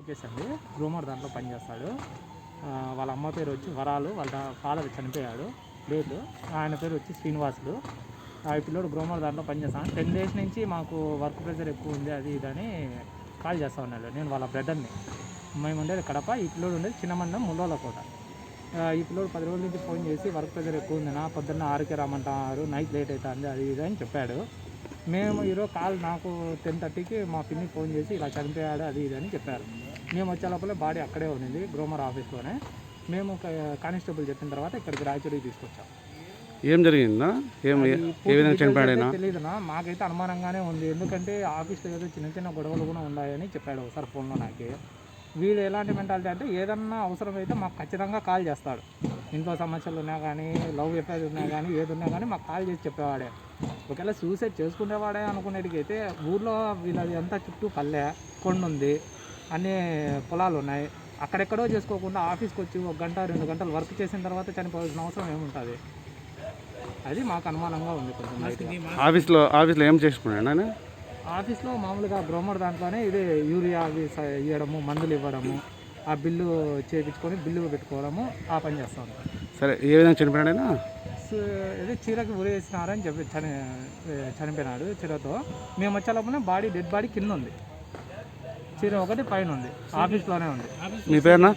లోకేష్ అండి గ్రూమర్ దాంట్లో పనిచేస్తాడు. వాళ్ళ అమ్మ పేరు వచ్చి వరాలు వాళ్ళ ఫాదర్ చనిపోయాడు. డేట్. ఆయన పేరు వచ్చి శ్రీనివాసులు ఆ ఈ పిల్లోడు దాంట్లో పనిచేస్తాను టెన్ డేస్ నుంచి మాకు వర్క్ ప్రెషర్ ఎక్కువ ఉంది అది ఇది అని కాల్ చేస్తా ఉన్నాడు. నేను వాళ్ళ బ్రదర్ని. మేము ఉండేది కడప ఈ పిల్లోడు ఉండేది చిన్న మండలం ముల్లోల కోట ఈ పిల్లోడు పది రోజుల నుంచి ఫోన్ చేసి వర్క్ ప్రెషర్ ఎక్కువ ఉంది నా పొద్దున్న ఆరుకే రమ్మంటారు నైట్ లేట్ అవుతుంది అది ఇది అని చెప్పాడు. మేము ఈరోజు కాల్ నాకు టెన్ థర్టీకి మా పిన్ని ఫోన్ చేసి ఇలా చనిపోయాడు అది ఇది అని చెప్పారు. మేము వచ్చే లోపల బాడీ అక్కడే ఉంది గ్రోమర్ ఆఫీస్లోనే. మేము కానిస్టేబుల్ చెప్పిన తర్వాత ఇక్కడికి రాయచూడికి తీసుకొచ్చాం. ఏం జరిగిందా? ఏం ఏ- ఏ విధంగా చనిపోయాడైనా? తెలియదునా మాకైతే అనుమానంగానే ఉంది. ఎందుకంటే ఆఫీస్లో ఏదో చిన్న చిన్న గొడవలు కూడా ఉన్నాయని చెప్పాడు ఒకసారి ఫోన్లో నాకు. వీడు ఎలాంటి మెంటాలిటీ అంటే ఏదన్నా అవసరమైతే మాకు ఖచ్చితంగా కాల్ చేస్తాడు. ఇంట్లో సమస్యలు ఉన్నా కానీ లవ్ ఎఫైర్ ఉన్నా కానీ ఏది ఉన్నా కానీ మాకు కాల్ చేసి చెప్పేవాడే. ఒకవేళ సూసైడ్ చేసుకునేవాడే అనుకునేటికి అయితే ఊర్లో వీళ్ళది అంతా చుట్టూ పల్లె కొండ ఉంది అన్ని పొలాలు ఉన్నాయి. అక్కడెక్కడో చేసుకోకుండా ఆఫీస్కి వచ్చి ఒక గంట రెండు గంటలు వర్క్ చేసిన తర్వాత చనిపోవాల్సిన అవసరం ఏముంటుంది? అది మాకు అనుమానంగా ఉంది కొంచెం. ఆఫీస్లో ఆఫీస్లో ఏం చేసుకున్నాడు ఆయన ఆఫీస్లో మామూలుగా గ్రోమర్ దాంట్లోనే ఇదే యూరియా అవి ఇవ్వడము మందులు ఇవ్వడము ఆ బిల్లు చేయించుకొని బిల్లు పెట్టుకోవడము ఆ పని చేస్తాం సరే ఏ విధంగా చనిపోయాడైనా ఇదే చీరకి ఉరేసినారని చెప్పి చని చనిపోయినాడు చీరతో. మేము వచ్చే లోపల బాడీ డెడ్ బాడీ కింద ఉంది. చీర ఒకటి పైన ఉంది. ఆఫీస్లోనే ఉంది. మీ పేరునా?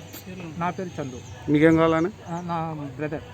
నా పేరు చందు. మీకేం కావాలని? నా బ్రదర్.